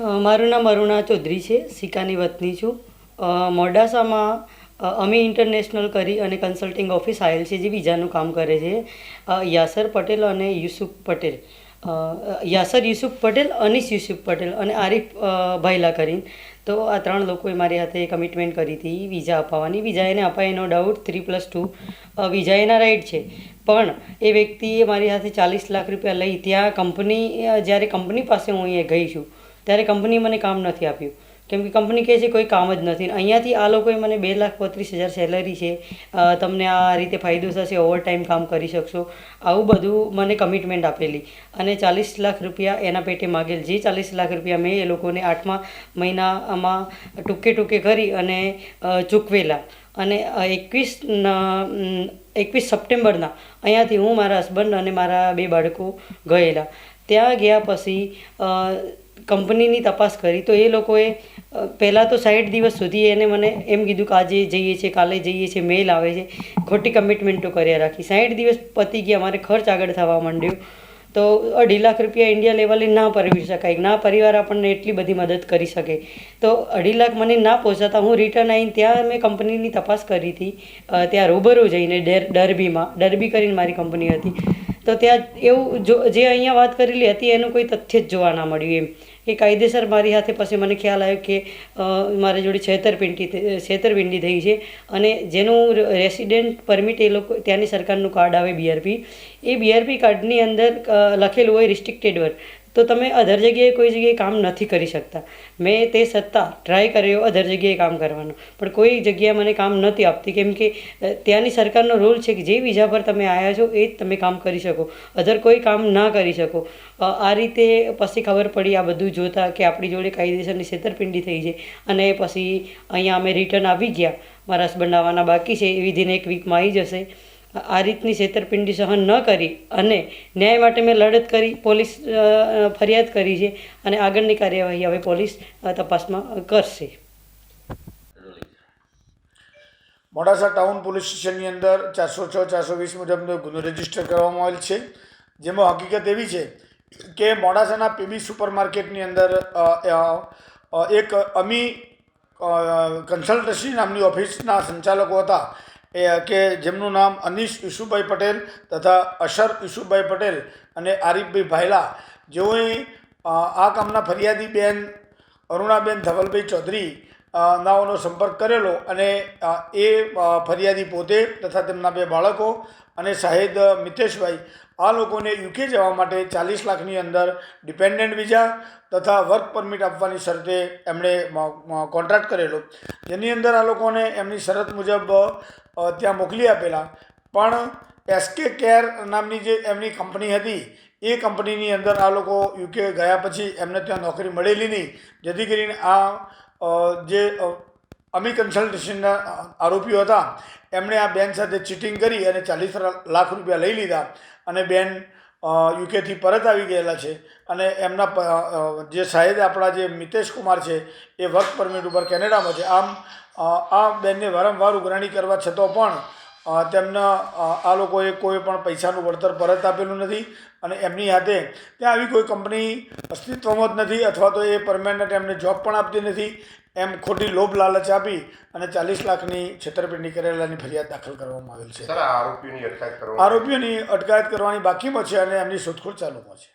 મારું નામ અરુણા ચૌધરી છે, સિકાની વતની છું. મોડાસામાં અમે ઇન્ટરનેશનલ કરી અને કન્સલ્ટિંગ ઓફિસ આવેલ છે, જે વિઝાનું કામ કરે છે. યાસર પટેલ અને યુસુફ પટેલ. યાસર, યુસુફ પટેલ, અનીસ યુસુફ પટેલ અને આરિફ ભાઈલા કરીને. તો આ ત્રણ લોકોએ મારી હાથે કમિટમેન્ટ કરી હતી વિઝા અપાવવાની. વિઝા એને અપાય, એનો doubt three plus two visa એના રાઈટ છે. પણ એ વ્યક્તિએ મારી હાથે ચાલીસ લાખ રૂપિયા લઈ, ત્યાં કંપની જ્યારે કંપની પાસે હું અહીંયા ગઈ છું ત્યારે કંપની મને કામ નથી આપ્યું. કેમ કે કંપની કહે છે કોઈ કામ જ નથી. અહીંયાથી આ લોકોએ મને બે લાખ બત્રીસ હજાર સેલરી છે. તમને આ રીતે ફાયદો થશે ઓવરટાઈમ કામ કરી શકશો. આવું બધું મને કમિટમેન્ટ આપેલી. અને ચાલીસ લાખ રૂપિયા એના પેટે માગેલ. જે ચાલીસ લાખ રૂપિયા મેં એ લોકોને આઠમા મહિનામાં ટૂંકે ટૂંકે કરી અને ચૂકવેલા. અને એકવીસ એકવીસ સપ્ટેમ્બરના અહીંયાથી હું મારા હસબન્ડ અને મારા બે બાળકો ગયેલા. ત્યાં ગયા પછી કંપનીની તપાસ કરી. તો એ લોકોએ પહેલાં તો સાઠ દિવસ સુધી એને મને એમ કીધું કે આજે જઈએ છીએ, કાલે જઈએ છીએ, મેલ આવે છે. ખોટી કમિટમેન્ટો કર્યા રાખી. સાઠ દિવસ પતી ગયા, મારે ખર્ચ આગળ થવા માંડ્યો. તો અઢી લાખ રૂપિયા ઇન્ડિયા લેવલે ના પરવી શકાય. ના પરિવાર આપણને એટલી બધી મદદ કરી શકે. તો અઢી લાખ મને ના પહોંચાતા હું રિટર્ન આવીને ત્યાં મેં કંપનીની તપાસ કરી હતી. ત્યાં રૂબરૂ જઈને ડેર, ડરબીમાં, ડરબી કરીને મારી કંપની હતી. તો ત્યાં એવું જો, જે અહીંયા વાત કરેલી હતી, એનું કોઈ તથ્ય જ જોવા ના મળ્યું એમ. એ કાયદેસર મારી હાથે પછી મને ખ્યાલ આવ્યો કે મારી જોડે છેતરપિંડી છેતરપિંડી થઈ છે અને જેનું રેસિડેન્ટ પરમિટ એ લોકો, ત્યાંની સરકારનું કાર્ડ આવે બીઆરપી એ બીઆરપી કાર્ડની અંદર લખેલું હોય રિસ્ટ્રિક્ટેડ વર્ક તો તમે અધર જગ્યાએ કોઈ જગ્યાએ કામ નથી કરી શકતા. મેં તે છતાં ટ્રાય કર્યો અધર જગ્યાએ કામ કરવાનો. પણ કોઈ જગ્યાએ મને કામ નથી આપતી. કેમ કે ત્યાંની સરકારનો રૂલ છે કે જે વિઝા પર તમે આવ્યા છો, એ જ તમે કામ કરી શકો. અધર કોઈ કામ ના કરી શકો. આ રીતે પછી ખબર પડી આ બધું જોતા કે આપણી જોડે કાયદેસરની છેતરપિંડી થઈ છે. અને પછી અહીંયા અમે રિટર્ન આવી ગયા. મારા હસબન્ડ આવવાના બાકી છે. એ વિધિન એક વીકમાં આવી જશે. આ રીતની છેતરપિંડી સહન ન કરી અને ન્યાય માટે મેં લડત કરી, પોલીસ ફરિયાદ કરી છે અને આગળની કાર્યવાહી હવે પોલીસ તપાસમાં કરશે. મોડાસા ટાઉન પોલીસ સ્ટેશનની અંદર ચારસો છ, ચારસો વીસ મુજબનો ગુનો રજિસ્ટર કરવામાં આવેલ છે. જેમાં હકીકત એવી છે કે મોડાસાના પીબી સુપર માર્કેટની અંદર એક અમી કન્સલ્ટન્સી નામની ઓફિસના સંચાલકો હતા. એ કે જેમનું નામ અનીશ ઈશુભાઈ પટેલ તથા અશર ઈશુભાઈ પટેલ અને આરીફભાઈ ભાયલા, જેઓએ આ કામના ફરિયાદી બેન અરુણાબેન ધવલભાઈ ચૌધરી નાઓનો સંપર્ક કરેલો અને એ ફરિયાદી પોતે તથા તેમના બે બાળકો અને શાહિદ મિતેશભાઈ, આ લોકોને યુકે જવા માટે ચાલીસ લાખની અંદર ડિપેન્ડન્ટ વિઝા તથા વર્ક પરમિટ આપવાની શરતે એમણે કોન્ટ્રાક્ટ કરેલો. જેની અંદર આ લોકોને એમની શરત મુજબ ત્યાં મોકલી આપેલા. પણ એસકે કેર નામની જે એમની કંપની હતી, એ કંપનીની અંદર આ લોકો યુકે ગયા પછી એમને ત્યાં નોકરી મળેલી નહીં. જેથી કરીને આ જે અમી કન્સલ્ટન્સીના આરોપીઓ હતા. એમણે આ બેન સાથે ચીટિંગ કરી અને ચાલીસ લાખ રૂપિયા લઈ લીધા. અને બેન યુકેથી પરત આવી ગયેલા છે. અને એમના જે સાહેબ આપણા જે મિતેશ કુમાર છે, એ વર્ક પરમિટ ઉપર કેનેડામાં છે. આમ આ બેનને વારંવાર ઉઘરાણી કરવા છતાં પણ તેમના આ લોકોએ કોઈ પણ પૈસાનું વળતર પરત આપેલું નથી અને એમની હાથે ત્યાં આવી કોઈ કંપની અસ્તિત્વમાં જ નથી અથવા તો એ પરમેનન્ટ એમને જોબ પણ આપતી નથી. એમ ખોટી લોભ લાલચ આપી અને ચાલીસ લાખની છેતરપિંડી કરેલાની ફરિયાદ દાખલ કરવામાં આવેલ છે. આરોપીઓની અટકાયત કરવાની બાકીમાં છે અને એમની શોધખોળ ચાલુમાં છે.